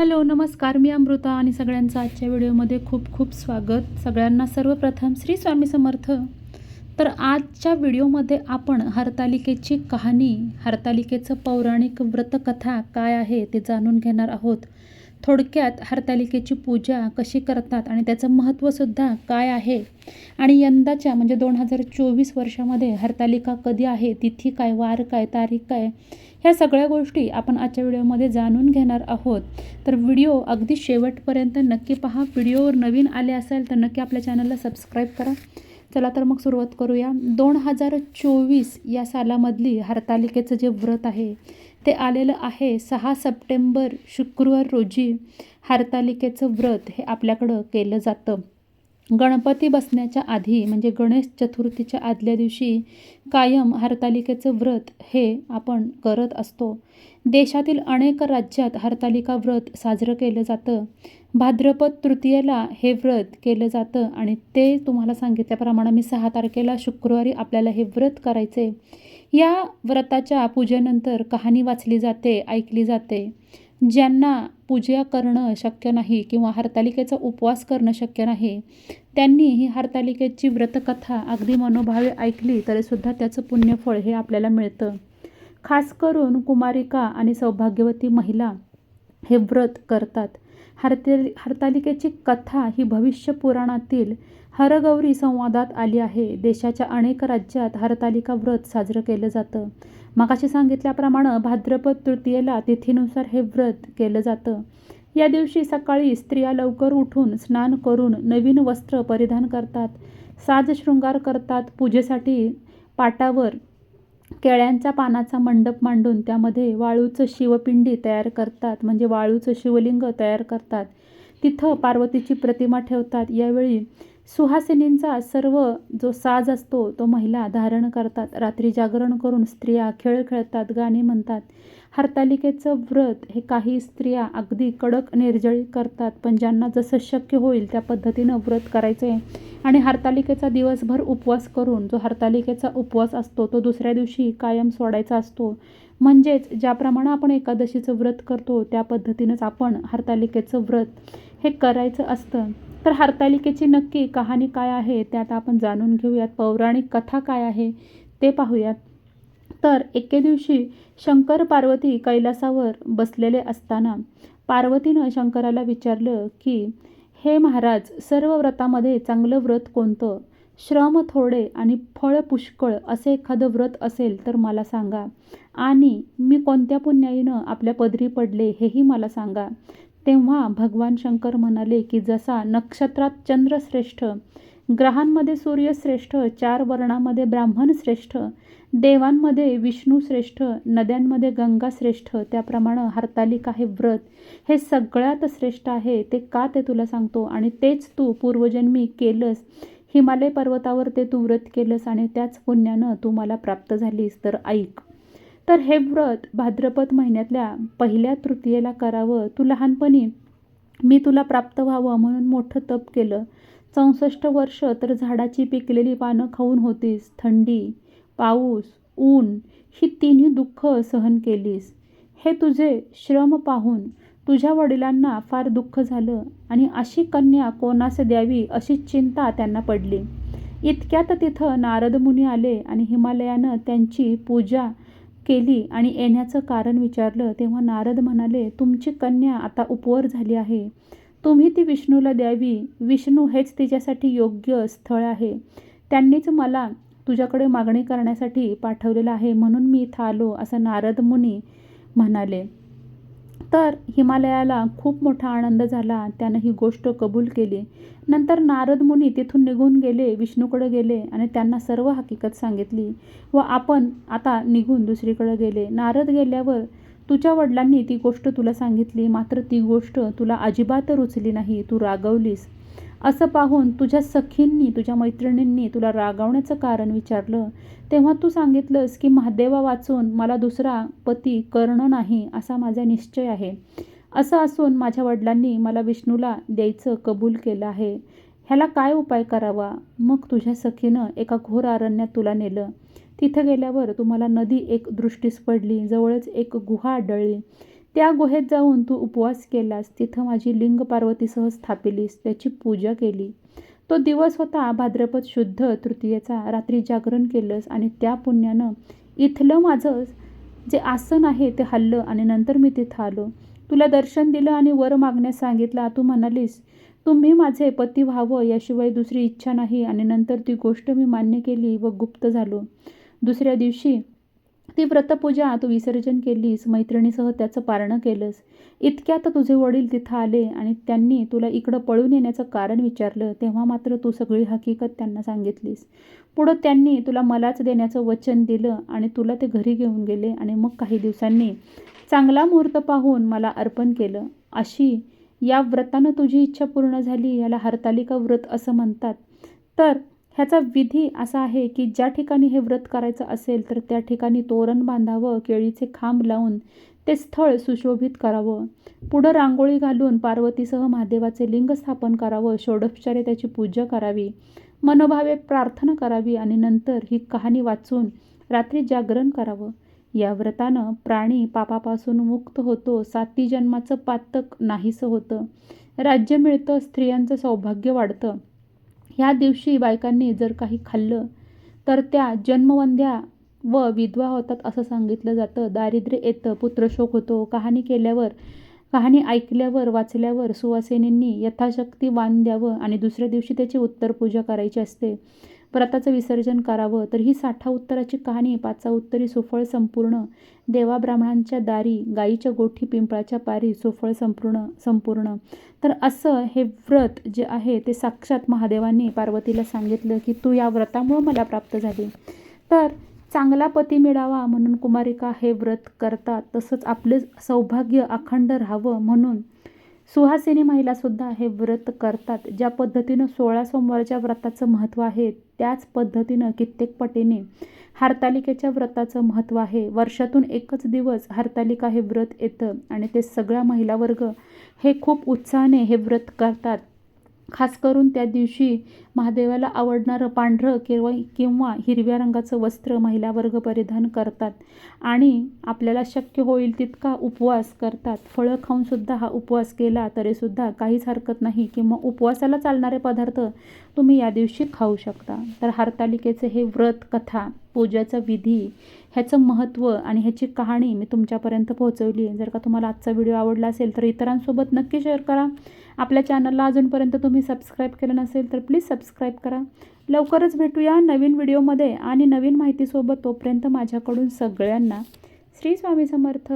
Hello नमस्कार. मी अमृता आणि सगळ्यांचं आजच्या व्हिडिओमध्ये खूप खूप स्वागत. सगळ्यांना सर्वप्रथम श्री स्वामी समर्थ. तर आजच्या व्हिडिओमध्ये आपण हरतालिकेची कहाणी हरतालिकेचं पौराणिक व्रतकथा काय आहे ते जाणून घेणार आहोत. थोडक्यात हरतालिकेची पूजा कशी करतात आणि त्याचं महत्त्वसुद्धा काय आहे? आणि यंदाच्या म्हणजे दोन हजार चोवीस वर्षामध्ये हरतालिका कधी आहे? तिथी काय वार काय तारीख काय? ह्या सगळ्या गोष्टी आपण आजच्या व्हिडिओमध्ये जाणून घेणार आहोत. तर व्हिडिओ अगदी शेवटपर्यंत नक्की पहा. व्हिडिओवर नवीन आले असेल तर नक्की आपल्या चॅनलला सबस्क्राईब करा. चला तर मग सुरुवात करूया. दोन हजार चोवीस या सालामधली हरतालिकेचं जे व्रत आहे ते आलेलं आहे सहा सप्टेंबर शुक्रवार रोजी. हरतालिकेचं व्रत हे आपल्याकडं केलं जातं. गणपती बसण्याच्या आधी म्हणजे गणेश चतुर्थीच्या आदल्या दिवशी कायम हरतालिकेचं व्रत हे आपण करत असतो. देशातील अनेक राज्यात हरतालिका व्रत साजरं केलं जातं. भाद्रपद तृतीयेला हे व्रत केलं जातं आणि ते तुम्हाला सांगितल्याप्रमाणे मी सहा तारखेला शुक्रवारी आपल्याला हे व्रत करायचे. या व्रताच्या पूजेनंतर कहाणी वाचली जाते ऐकली जाते. ज्यांना पूजा करणं शक्य नाही किंवा हरतालिकेचा उपवास करणं शक्य नाही त्यांनी ही हरतालिकेची व्रतकथा अगदी मनोभावे ऐकली तरीसुद्धा त्याचं पुण्यफळ हे आपल्याला मिळतं. खास करून कुमारिका आणि सौभाग्यवती महिला हे व्रत करतात. हरते हरतालिकेची कथा ही भविष्य पुराणातील हरगौरी संवादात आली आहे. देशाच्या अनेक राज्यात हरतालिका व्रत साजरं केलं जातं. मगाशी सांगितल्याप्रमाणे भाद्रपद तृतीयेला तिथीनुसार हे व्रत केलं जातं. या दिवशी सकाळी स्त्रिया लवकर उठून स्नान करून नवीन वस्त्र परिधान करतात. साजशृंगार करतात. पूजेसाठी पाटावर केळ्यांच्या पानाचा मंडप मांडून त्यामध्ये वाळूचं शिवपिंडी तयार करतात. म्हणजे वाळूचं शिवलिंग तयार करतात. तिथं पार्वतीची प्रतिमा ठेवतात. यावेळी सुहासिनींचा सर्व जो साज असतो तो महिला धारण करतात. रात्री जागरण करून स्त्रिया खेळ खेळतात गाणी म्हणतात. हरतालिकेचं व्रत हे काही स्त्रिया अगदी कडक निर्जळी करतात पण ज्यांना जसं शक्य होईल त्या पद्धतीनं व्रत करायचं आहे आणि हरतालिकेचा दिवसभर उपवास करून जो हरतालिकेचा उपवास असतो तो दुसऱ्या दिवशी कायम सोडायचा असतो. म्हणजेच ज्याप्रमाणे आपण एकादशीचं व्रत करतो त्या पद्धतीनंच आपण हरतालिकेचं व्रत हे करायचं असतं. तर हरतालिकेची नक्की कहाणी काय आहे ते आता आपण जाणून घेऊयात. पौराणिक कथा काय आहे ते पाहूयात. तर एके दिवशी शंकर पार्वती कैलासावर बसलेले असताना पार्वतीनं शंकराला विचारलं की हे महाराज सर्व व्रतामध्ये चांगलं व्रत कोणतं? श्रम थोडे आणि फळ पुष्कळ असे एखादं व्रत असेल तर मला सांगा. आणि मी कोणत्या पुण्याईनं आपल्या पदरी पडले हेही मला सांगा. तेव्हा भगवान शंकर म्हणाले की जसा नक्षत्रात चंद्र श्रेष्ठ ग्रहांमध्ये सूर्य श्रेष्ठ चार वर्णामध्ये ब्राह्मण श्रेष्ठ देवांमध्ये विष्णू श्रेष्ठ नद्यांमध्ये गंगा श्रेष्ठ त्याप्रमाणे हरतालिका हे व्रत हे सगळ्यात श्रेष्ठ आहे ते का ते तुला सांगतो? आणि तेच तू पूर्वजन्मी केलंस हिमालय पर्वतावर ते तू व्रत केलंस आणि त्याच पुण्यानं तू मला प्राप्त झालीस. तर ऐक. तर हे व्रत भाद्रपद महिन्यातल्या पहिल्या तृतीयेला करावं. तू लहानपणी मी तुला प्राप्त व्हावं म्हणून मोठं तप केलं. चौसष्ट वर्ष तर झाडाची पिकलेली पानं खाऊन होतीस. थंडी पाऊस ऊन ही तिन्ही दुःख सहन केलीस. हे तुझे श्रम पाहून तुझ्या वडिलांना फार दुःख झालं आणि अशी कन्या कोणास द्यावी अशी चिंता त्यांना पडली. इतक्यात तिथं नारद मुनी आले आणि हिमालयानं त्यांची पूजा केली आणि येण्याचं कारण विचारलं तेव्हा नारद म्हणाले तुमची कन्या आता उपवर झाली आहे. तुम्ही ती विष्णूला द्यावी. विष्णू हेच तिच्यासाठी योग्य स्थळ आहे. त्यांनीच मला तुझ्याकडे मागणी करण्यासाठी पाठवलेलं आहे म्हणून मी इथं आलो असं नारद मुनी म्हणाले. तर हिमालयाला खूप मोठा आनंद झाला. त्यानं ही गोष्ट कबूल केली. नंतर नारद मुनी तिथून निघून गेले विष्णूकडे गेले आणि त्यांना सर्व हकीकत सांगितली व आपण आता निघून दुसरीकडे गेले. नारद गेल्यावर तुझ्या वडिलांनी ती गोष्ट तुला सांगितली मात्र ती गोष्ट तुला अजिबात रुचली नाही तू रागवलीस. असं पाहून तुझ्या सखींनी तुझ्या मैत्रिणींनी तुला रागावण्याचं कारण विचारलं. तेव्हा तू सांगितलंस की महादेवा वाचून मला दुसरा पती करणं नाही असा माझा निश्चय आहे. असं असून माझ्या वडिलांनी मला विष्णूला द्यायचं कबूल केलं आहे. ह्याला काय उपाय करावा? मग तुझ्या सखीनं एका घोर अरण्यात तुला नेलं. तिथं गेल्यावर तुम्हाला नदी एक दृष्टीस पडली जवळच एक गुहा आढळली. त्या गुहेत जाऊन तू उपवास केलास. तिथं माझी लिंग पार्वतीसह स्थापिलीस. त्याची पूजा केली. तो दिवस होता भाद्रपद शुद्ध तृतीयेचा. रात्री जागरण केलंस आणि त्या पुण्यानं इथलं माझं जे आसन आहे ते हल्लं आणि नंतर मी तिथं आलो. तुला दर्शन दिलं आणि वर मागण्यास सांगितलं. तू म्हणालीस तुम्ही माझे पती व्हावं याशिवाय दुसरी इच्छा नाही. आणि नंतर ती गोष्ट मी मान्य केली व गुप्त झालो. दुसऱ्या दिवशी ती व्रतपूजा तू विसर्जन केलीस मैत्रिणीसह त्याचं पारणं केलंस. इतक्यात तुझे वडील तिथं आले आणि त्यांनी तुला इकडं पळून येण्याचं कारण विचारलं तेव्हा मात्र तू सगळी हकीकत त्यांना सांगितलीस. पुढं त्यांनी तुला मलाच देण्याचं वचन दिलं आणि तुला ते घरी घेऊन गेले आणि मग काही दिवसांनी चांगला मुहूर्त पाहून मला अर्पण केलं. अशी या व्रतानं तुझी इच्छा पूर्ण झाली याला हरतालिका व्रत असं म्हणतात. तर ह्याचा विधी असा आहे की ज्या ठिकाणी हे व्रत करायचं असेल तर त्या ठिकाणी तोरण बांधावं केळीचे खांब लावून ते स्थळ सुशोभित करावं. पुढं रांगोळी घालून पार्वतीसह महादेवाचे लिंग स्थापन करावं षोडोपचारे त्याची पूजा करावी मनोभावे प्रार्थना करावी आणि नंतर ही कहाणी वाचून रात्री जागरण करावं. या व्रतानं प्राणी पापापासून मुक्त होतो साती जन्माचं पातक नाहीसं होतं. राज्य मिळतं स्त्रियांचं सौभाग्य वाढतं. ह्या दिवशी बायकांनी जर काही खाल्लं तर त्या जन्मवंध्या व विधवा होतात असं सांगितलं जातं. दारिद्र्य येतं पुत्रशोक होतो. कहाणी केल्यावर कहाणी ऐकल्यावर वाचल्यावर सुवासिनींनी यथाशक्ती वाण द्यावं आणि दुसऱ्या दिवशी त्याची उत्तर पूजा करायची असते. व्रताचं विसर्जन करावं तर ही साठा उत्तराची कहाणी पाचा उत्तरी सुफळ संपूर्ण. देवा ब्राह्मणांच्या दारी गाईच्या गोठी पिंपळाच्या पारी सुफळ संपूर्ण संपूर्ण. तर असं हे व्रत जे आहे ते साक्षात महादेवांनी पार्वतीला सांगितलं की तू या व्रतामुळं मला प्राप्त झाली. तर चांगला पती मिळावा म्हणून कुमारिका हे व्रत करतात. तसंच आपले सौभाग्य अखंड राहावं म्हणून सुहासिनी महिलासुद्धा हे व्रत करतात ज्या पद्धतीनं सोळा सोमवारच्या व्रताचं महत्त्व आहे त्याच पद्धतीनं कित्येक पटीने हरतालिकेच्या व्रताचं महत्त्व आहे. वर्षातून एकच दिवस हरतालिका हे व्रत येतं आणि ते सगळ्या महिला वर्ग हे खूप उत्साहाने हे व्रत करतात. खास करून त्या दिवशी महादेवाला आवडणारं पांढरं किंवा किंवा हिरव्या रंगाचं वस्त्र महिला वर्ग परिधान करतात. आणि आपल्याला शक्य होईल तितका उपवास करतात. फळं खाऊनसुद्धा हा उपवास केला तरीसुद्धा काहीच हरकत नाही किंवा उपवासाला चालणारे पदार्थ तुम्ही या दिवशी खाऊ शकता. तर हरतालिकेचे हे व्रत कथा पूजाचा विधी ह्याचं महत्त्व आणि ह्याची कहाणी मी तुमच्यापर्यंत पोहोचवली. आहे जर का तुम्हाला आजचा व्हिडिओ आवडला असेल तर इतरांसोबत नक्की शेअर करा. आपल्या चॅनलला अजूनपर्यंत तुम्ही सबस्क्राईब केलं नसेल तर प्लीज सबस्क्राईब करा. लवकरच भेटूया नवीन व्हिडिओमध्ये आणि नवीन माहितीसोबत तोपर्यंत माझ्याकडून सगळ्यांना श्री स्वामी समर्थ.